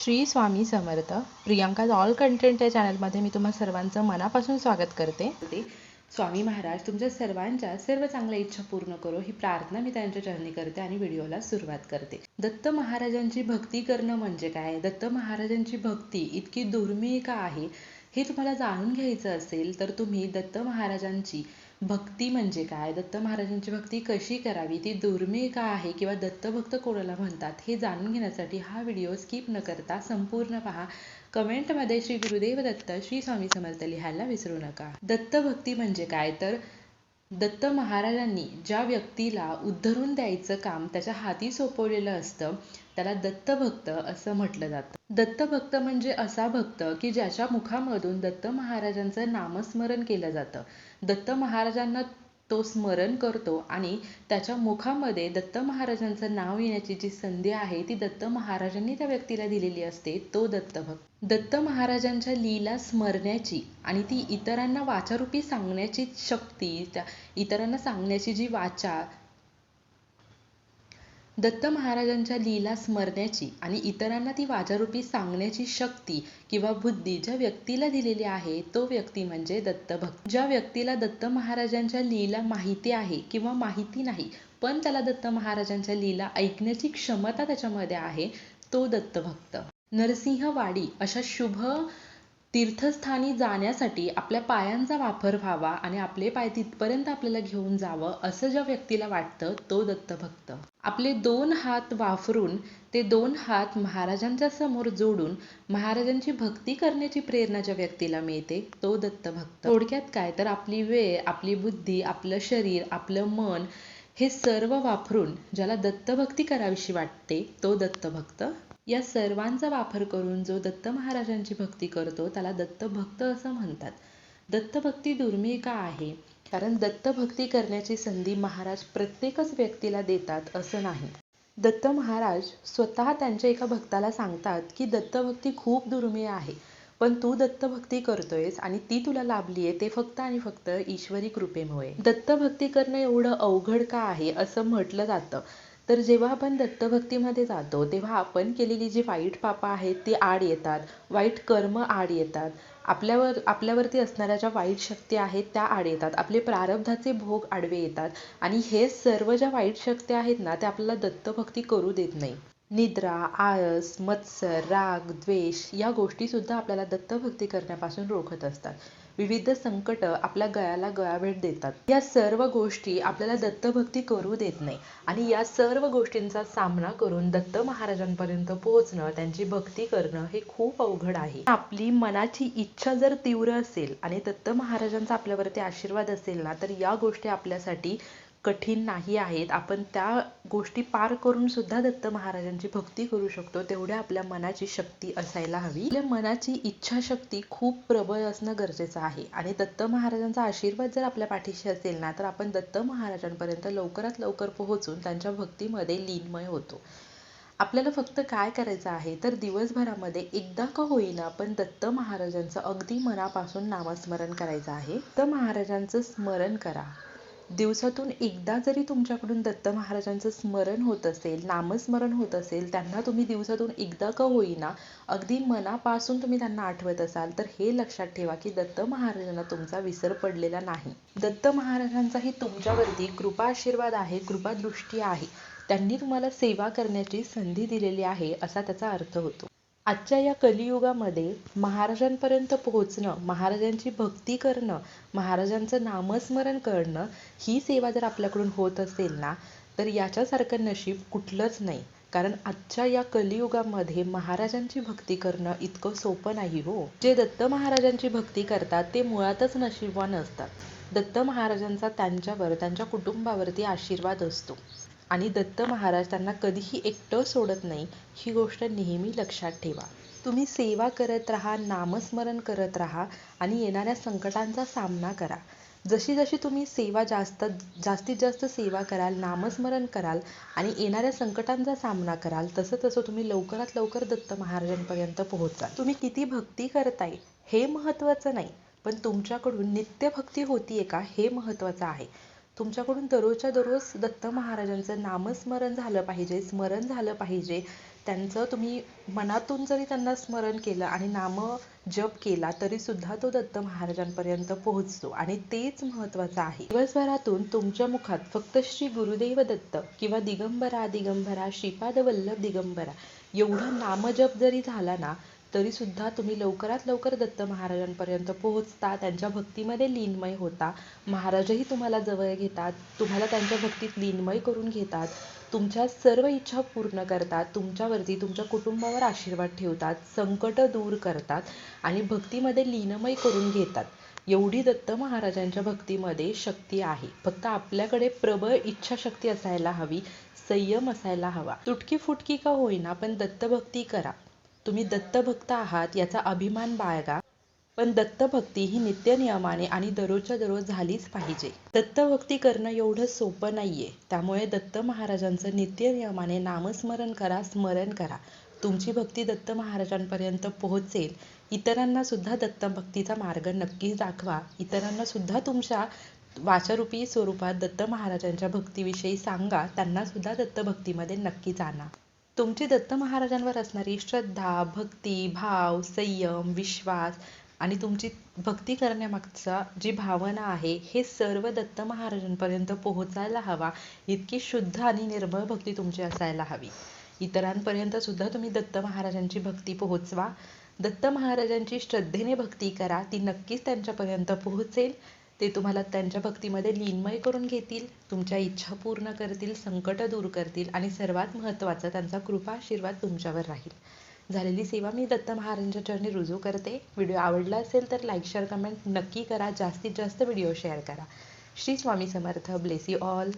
Shri Swami Samarth. Priyanka all content या चॅनलमध्ये मी तुम्हा सर्वांचं मनापासून स्वागत करते. स्वामी महाराज तुमच्या सर्वांच्या सर्व चांगल्या इच्छा पूर्ण करो ही प्रार्थना मी त्यांच्या चरणी करते आणि व्हिडिओला सुरुवात करते. दत्त महाराजांची भक्ती करणं म्हणजे काय? दत्त महाराजांची भक्ती इतकी दुर्मिळ का आहे? हे तुम्हाला जाणून घ्यायचं असेल तर तुम्ही दत्त महाराजांची भक्ती म्हणजे काय? दत्त महाराजांची भक्ती कशी करावी? ती दुर्मिळ का आहे किंवा दत्तभक्त कोणाला म्हणतात? हे जाणून घेण्यासाठी हा व्हिडिओ स्किप न करता संपूर्ण पहा. कमेंटमध्ये श्री गुरुदेव दत्त श्री स्वामी समर्थ लिहायला विसरू नका. दत्तभक्ती म्हणजे काय? तर दत्त महाराजांनी ज्या व्यक्तीला उद्धरून द्यायचं काम त्याच्या हाती सोपवलेलं असतं त्याला दत्तभक्त असं म्हटलं जातं. दत्तभक्त म्हणजे असा भक्त की ज्याच्या मुखामधून दत्त महाराजांचं नामस्मरण केलं जातं. दत्त महाराजांना तो स्मरण करतो आणि त्याच्या मुखामध्ये दत्त महाराजांचं नाव येण्याची जी संधी आहे ती दत्त महाराजांनी त्या व्यक्तीला दिलेली असते तो दत्तभक्त दत्त महाराजांच्या लीला स्मरण्याची आणि ती इतरांना वाचारूपी सांगण्याची शक्ती त्या इतरांना सांगण्याची जी वाचा दत्त महाराजांच्या लीला स्मरण्याची आणि इतरांना ती वाचारूपी सांगण्याची शक्ती किंवा बुद्धी ज्या व्यक्तीला दिलेली आहे तो व्यक्ती म्हणजे दत्तभक्त ज्या व्यक्तीला दत्त महाराजांच्या लीला माहिती आहे किंवा माहिती नाही पण त्याला दत्त महाराजांच्या लीला ऐकण्याची क्षमता त्याच्यामध्ये आहे तो दत्तभक्त नरसिंहवाडी अशा शुभ तीर्थस्थानी जाण्यासाठी आपल्या पायांचा वापर व्हावा आणि आपले पाय तिथपर्यंत आपल्याला घेऊन जावं असं ज्या व्यक्तीला वाटतं तो दत्तभक्त आपले दोन हात वापरून ते दोन हात महाराजांच्या समोर जोडून महाराजांची भक्ती करण्याची प्रेरणा ज्या व्यक्तीला मिळते तो दत्तभक्त. थोडक्यात काय? तर आपली वेळ आपली बुद्धी आपलं शरीर आपलं मन हे सर्व वापरून ज्याला दत्तभक्ती करावीशी वाटते तो दत्तभक्त. या सर्वांचा वापर करून जो दत्त महाराजांची भक्ती करतो त्याला दत्तभक्त असं म्हणतात. दत्तभक्ती दुर्मिळ का आहे? कारण दत्तभक्ती करण्याची संधी महाराज प्रत्येकच व्यक्तीला देतात असं नाही. दत्त महाराज स्वतः त्यांच्या एका भक्ताला सांगतात की दत्तभक्ती खूप दुर्मिळ आहे पण तू दत्तभक्ती करतोयस आणि ती तुला लाभली आहे ते फक्त आणि फक्त ईश्वरी कृपेमुळे. दत्तभक्ती करणं एवढं अवघड का आहे असं म्हटलं जातं. तर जेव्हा आपण दत्तभक्तीमध्ये जातो तेव्हा आपण केलेली जी वाईट पापं आहेत ती आड येतात. वाईट कर्म आड येतात. आपल्यावर आपल्यावरती असणाऱ्या ज्या वाईट शक्ती आहेत त्या आड येतात. आपले प्रारब्धाचे भोग आडवे येतात. आणि हे सर्व ज्या वाईट शक्ती आहेत ना त्या आपल्याला दत्तभक्ती करू देत नाही. निद्रा आळस मत्सर राग द्वेष या गोष्टी सुद्धा आपल्याला दत्तभक्ती करण्यापासून रोखत असतात. विविध संकट आपल्या गळ्याला गळाभेट देतात. या सर्व गोष्टी आपल्याला दत्तभक्ती करू देत नाही आणि या सर्व गोष्टींचा सामना करून दत्त महाराजांपर्यंत पोहोचणं त्यांची भक्ती करणं हे खूप अवघड आहे. आपली मनाची इच्छा जर तीव्र असेल आणि दत्त महाराजांचा आपल्यावरती आशीर्वाद असेल ना तर या गोष्टी आपल्यासाठी कठीण नाही आहेत. आपण त्या गोष्टी पार करून सुद्धा दत्त महाराजांची भक्ती करू शकतो. तेवढ्या आपल्या मनाची शक्ती असायला हवी. आपल्या मनाची इच्छाशक्ती खूप प्रबळ असणं गरजेचं आहे. आणि दत्त महाराजांचा आशीर्वाद जर आपल्या पाठीशी असेल ना तर आपण दत्त महाराजांपर्यंत लवकरात लवकर पोहोचून त्यांच्या भक्तीमध्ये लीनमय होतो. आपल्याला फक्त काय करायचं आहे तर दिवसभरामध्ये एकदा का होईना पण दत्त महाराजांचं अगदी मनापासून नामस्मरण करायचं आहे. दत्त महाराजांचं स्मरण करा. दिवसातून एकदा जरी तुमच्याकडून दत्त महाराजांचं स्मरण होत असेल नामस्मरण होत असेल त्यांना तुम्ही दिवसातून एकदा का होईना अगदी मनापासून तुम्ही त्यांना आठवत असाल तर हे लक्षात ठेवा की दत्त महाराजांना तुमचा विसर पडलेला नाही. दत्त महाराजांचाही तुमच्यावरती कृपा आशीर्वाद आहे कृपादृष्टी आहे. त्यांनी तुम्हाला सेवा करण्याची संधी दिलेली आहे असा त्याचा अर्थ होतो. आजच्या या कलियुगामध्ये महाराजांपर्यंत पोहोचणं महाराजांची भक्ती करणं महाराजांचं नामस्मरण करणं ही सेवा जर आपल्याकडून होत असेल ना तर याच्यासारखं नशीब कुठलंच नाही. कारण आजच्या या कलियुगामध्ये महाराजांची भक्ती करणं इतकं सोपं नाही हो. जे दत्त महाराजांची भक्ती करतात ते मुळातच नशीबवान असतात. दत्त महाराजांचा त्यांच्यावर त्यांच्या कुटुंबावरती आशीर्वाद असतो. आणि दत्त महाराज त्यांना कधीही एकटं सोडत नाही ही गोष्ट नेहमी लक्षात ठेवा. तुम्ही सेवा करत राहा नामस्मरण करत राहा आणि येणाऱ्या संकटांचा सामना करा. जशी जशी तुम्ही सेवा जास्त जास्तीत जास्त सेवा कराल नामस्मरण कराल आणि येणाऱ्या संकटांचा सामना कराल तसं तसं तुम्ही लवकरात लवकर दत्त महाराजांपर्यंत पोहोचाल. तुम्ही किती भक्ती करताय हे महत्त्वाचं नाही पण तुमच्याकडून नित्यभक्ती होतीये का हे महत्त्वाचं आहे. तुमच्याकडून दररोजच्या दररोज दत्त महाराजांचं नामस्मरण झालं पाहिजे स्मरण झालं पाहिजे. त्यांचं तुम्ही मनातून जरी त्यांना स्मरण केलं आणि नाम जप केला तरी सुद्धा तो दत्त महाराजांपर्यंत पोहोचतो. आणि तेच महत्वाचं आहे. दिवसभरातून तुमच्या मुखात फक्त श्री गुरुदेव दत्त किंवा दिगंबरा दिगंबरा श्रीपाद वल्लभ दिगंबरा एवढा नामजप जरी झाला ना तरीसुद्धा तुम्ही लवकरात लवकर दत्त महाराजांपर्यंत पोहोचता त्यांच्या भक्तीमध्ये लीनमय होता. महाराजही तुम्हाला जवळ घेतात तुम्हाला त्यांच्या भक्तीत लीनमय करून घेतात. तुमच्या सर्व इच्छा पूर्ण करतात तुमच्यावरती तुमच्या कुटुंबावर आशीर्वाद ठेवतात संकट दूर करतात आणि भक्तीमध्ये लीनमय करून घेतात. एवढी दत्त महाराजांच्या भक्तीमध्ये शक्ती आहे. फक्त आपल्याकडे प्रबळ इच्छाशक्ती असायला हवी संयम असायला हवा. तुटकी फुटकी का होईना पण दत्तभक्ती करा. तुम्ही दत्तभक्त आहात याचा अभिमान बाळगा. पण दत्तभक्ती ही नित्य नियमाने आणि दररोजच्या दररोज झालीच पाहिजे. दत्तभक्ती करणं एवढं सोपं नाहीये. त्यामुळे दत्त महाराजांचं नित्य नियमाने नामस्मरण करा स्मरण करा. तुमची भक्ती दत्त महाराजांपर्यंत पोहोचेल. इतरांना सुद्धा दत्तभक्तीचा मार्ग नक्कीच दाखवा. इतरांना सुद्धा तुमच्या वाचारूपी स्वरूपात दत्त महाराजांच्या भक्तीविषयी सांगा. त्यांना सुद्धा दत्तभक्तीमध्ये नक्कीच आणा तुमची दत्त महाराजांवर असणारी श्रद्धा भक्ती भाव संयम विश्वास आणि तुमची भक्ती करण्यामागचा जी भावना आहे हे सर्व दत्त महाराजांपर्यंत पोहोचायला हवा. इतकी शुद्ध आणि निर्मळ भक्ती तुमची असायला हवी. इतरांपर्यंत सुद्धा तुम्ही दत्त महाराजांची भक्ती पोहोचवा. दत्त महाराजांची श्रद्धेने भक्ती करा. ती नक्कीच त्यांच्यापर्यंत पोहोचेल. ते तुम्हाला त्यांच्या भक्तीमध्ये लीनमय करून घेतील तुमच्या इच्छा पूर्ण करतील संकट दूर करतील आणि सर्वात महत्त्वाचा त्यांचा कृपा आशीर्वाद तुमच्यावर राहील. झालेली सेवा मी दत्त महाराजांच्या चरणी रुजू करते. व्हिडिओ आवडला असेल तर लाईक शेअर कमेंट नक्की करा. जास्तीत जास्त व्हिडिओ शेअर करा. Shri Swami Samarth. Bless you all.